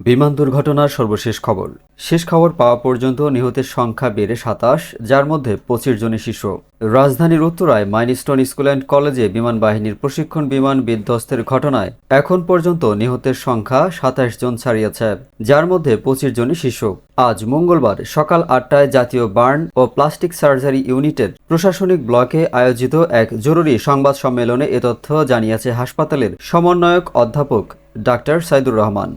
বিমান দুর্ঘটনার সর্বশেষ খবর। শেষ খবর পাওয়া পর্যন্ত নিহতের সংখ্যা বেড়ে সাতাশ, যার মধ্যে পঁচিশ জনের শিশু। রাজধানীর উত্তরায় মাইনস্টোন স্কুল অ্যান্ড কলেজে বিমান বাহিনীর প্রশিক্ষণ বিমান বিধ্বস্তের ঘটনায় এখন পর্যন্ত নিহতের সংখ্যা সাতাশ জন ছাড়িয়েছে, যার মধ্যে পঁচিশ জনই শিশু। আজ মঙ্গলবার সকাল আটটায় জাতীয় বার্ন ও প্লাস্টিক সার্জারি ইউনিটের প্রশাসনিক ব্লকে আয়োজিত এক জরুরি সংবাদ সম্মেলনে এ তথ্য জানিয়েছে হাসপাতালের সমন্বয়ক অধ্যাপক ডাক্তার সাইদুর রহমান।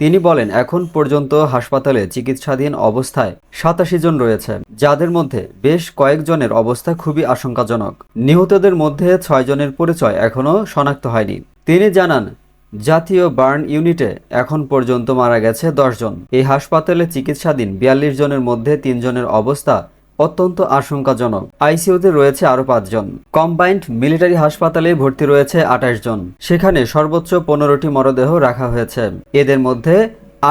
তিনি বলেন, এখন পর্যন্ত হাসপাতালে চিকিৎসাধীন অবস্থায় সাতাশি জন রয়েছে, যাদের মধ্যে বেশ কয়েকজনের অবস্থা খুবই আশঙ্কাজনক। নিহতদের মধ্যে ছয় জনের পরিচয় এখনও শনাক্ত হয়নি। তিনি জানান, জাতীয় বার্ন ইউনিটে এখন পর্যন্ত মারা গেছে দশজন এই হাসপাতালে চিকিৎসাধীন বিয়াল্লিশ জনের মধ্যে তিনজনের অবস্থা অত্যন্ত আশঙ্কাজনক। আইসিইউতে রয়েছে আরও পাঁচজন। কম্বাইন্ড মিলিটারি হাসপাতালে ভর্তি রয়েছে আঠাশ জন। সেখানে সর্বোচ্চ পনেরোটি মরদেহ রাখা হয়েছে। এদের মধ্যে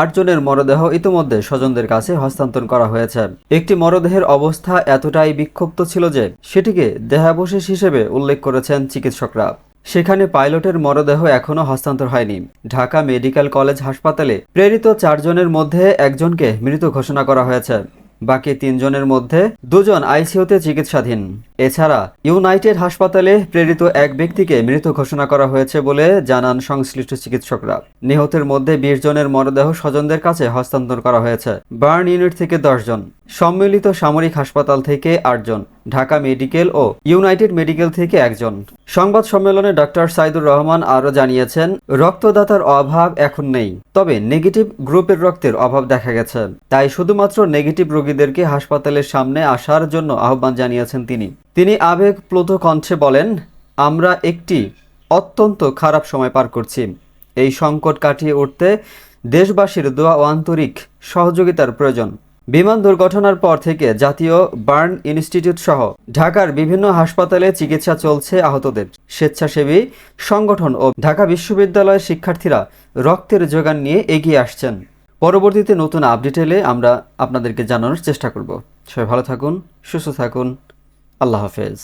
আটজনের মরদেহ ইতিমধ্যে স্বজনদের কাছে হস্তান্তর করা হয়েছে। একটি মরদেহের অবস্থা এতটাই বিক্ষুব্ধ ছিল যে সেটিকে দেহাবশেষ হিসেবে উল্লেখ করেছেন চিকিৎসকরা। সেখানে পাইলটের মরদেহ এখনও হস্তান্তর হয়নি। ঢাকা মেডিকেল কলেজ হাসপাতালে প্রেরিত চারজনের মধ্যে একজনকে মৃত ঘোষণা করা হয়েছে। বাকি তিনজনের মধ্যে দুজন আইসিউতে চিকিৎসাধীন। এছাড়া ইউনাইটেড হাসপাতালে প্রেরিত এক ব্যক্তিকে মৃত ঘোষণা করা হয়েছে বলে জানান সংশ্লিষ্ট চিকিৎসকরা। নিহতের মধ্যে বিশ জনের মরদেহ স্বজনদের কাছে হস্তান্তর করা হয়েছে। বার্ন ইউনিট থেকে দশ জন। সম্মিলিত সামরিক হাসপাতাল থেকে আটজন ঢাকা মেডিকেল ও ইউনাইটেড মেডিকেল থেকে একজন সংবাদ সম্মেলনে ডক্টর সাইদুর রহমান আরও জানিয়েছেন, রক্তদাতার অভাব এখন নেই, তবে নেগেটিভ গ্রুপের রক্তের অভাব দেখা গেছে। তাই শুধুমাত্র নেগেটিভ রোগীদেরকে হাসপাতালের সামনে আসার জন্য আহ্বান জানিয়েছেন তিনি। তিনি আবেগ প্লুত কণ্ঠে বলেন, আমরা একটি অত্যন্ত খারাপ সময় পার করছি। এই সংকট কাটিয়ে উঠতে দেশবাসীর দোয়া ও আন্তরিক সহযোগিতার প্রয়োজন। বিমান দুর্ঘটনার পর থেকে জাতীয় বার্ন ইনস্টিটিউট সহ ঢাকার বিভিন্ন হাসপাতালে চিকিৎসা চলছে আহতদের। স্বেচ্ছাসেবী সংগঠন ও ঢাকা বিশ্ববিদ্যালয়ের শিক্ষার্থীরা রক্তের যোগান নিয়ে এগিয়ে আসছেন। পরবর্তীতে নতুন আপডেট এলে আমরা আপনাদেরকে জানানোর চেষ্টা করব। সবাই ভালো থাকুন, সুস্থ থাকুন। আল্লাহ হাফেজ